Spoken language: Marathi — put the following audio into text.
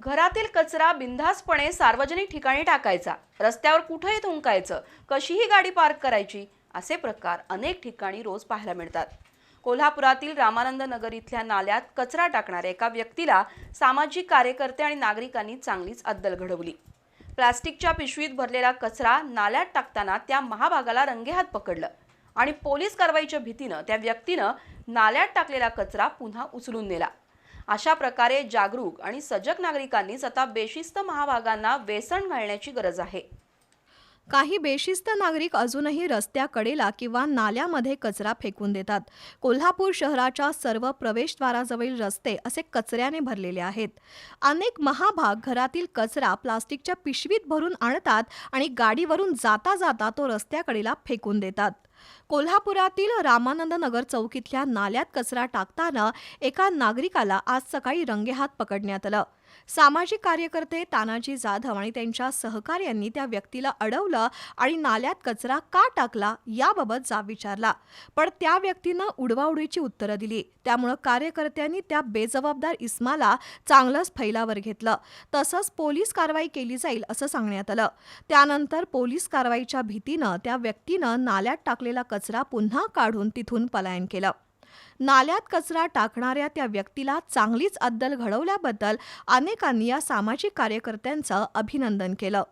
घरातील कचरा बिनधास्तपणे सार्वजनिक ठिकाणी टाकायचा. रस्त्यावर कुठेही थुंकायचं कशीही गाडी पार्क करायची असे प्रकार अनेक ठिकाणी रोज पाहायला मिळतात. कोल्हापुरातील रामानंद नगर इथल्या नाल्यात कचरा टाकणाऱ्या एका व्यक्तीला सामाजिक कार्यकर्ते आणि नागरिकांनी चांगलीच अद्दल घडवली. प्लास्टिकच्या पिशवीत भरलेला कचरा नाल्यात टाकताना त्या महाभागाला रंगेहात पकडलं आणि पोलीस कारवाईच्या भीतीनं त्या व्यक्तीनं नाल्यात टाकलेला कचरा पुन्हा उचलून नेला. अशा प्रकारे जागरूक आणि सजग नागरिकांनीच आता बेशिस्त महाभागांना वेसण घालण्याची गरज आहे. काही बेशिस्त नागरिक अजूनही रस्त्याकडेला किंवा नाल्यामध्ये कचरा फेकून देतात. कोल्हापूर शहराच्या सर्व प्रवेशद्वाराजवळील रस्ते असे कचऱ्याने भरलेले आहेत. अनेक महाभाग घरातील कचरा प्लास्टिकच्या पिशवीत भरून आणतात आणि गाडीवरून जाता जाता तो रस्त्याकडेला फेकून देतात. कोल्हापुरातील रामानंद नगर चौकीतल्या नाल्यात कचरा टाकताना एका नागरिकाला आज सकाळी रंगेहात पकडण्यात आलं. सामाजिक कार्यकर्ते तानाजी जाधव आणि त्यांच्या सहकार्यांनी त्या व्यक्तीला अडवलं आणि नाल्यात कचरा का टाकला याबाबत जाब विचारला. पण त्या व्यक्तीनं उडवाउडीची उत्तरं दिली. त्यामुळं कार्यकर्त्यांनी त्या बेजबाबदार इस्माला चांगलंच फैलावर घेतलं. तसंच पोलीस कारवाई केली जाईल असं सांगण्यात आलं. त्यानंतर पोलीस कारवाईच्या भीतीनं त्या व्यक्तीनं नाल्यात टाकले टाकलेला कचरा पुन्हा काढून तिथून पलायन केलं. नाल्यात कचरा टाकणाऱ्या त्या व्यक्तीला चांगलीच अद्दल घडवल्याबद्दल अनेकांनी या सामाजिक कार्यकर्त्यांचं अभिनंदन केलं.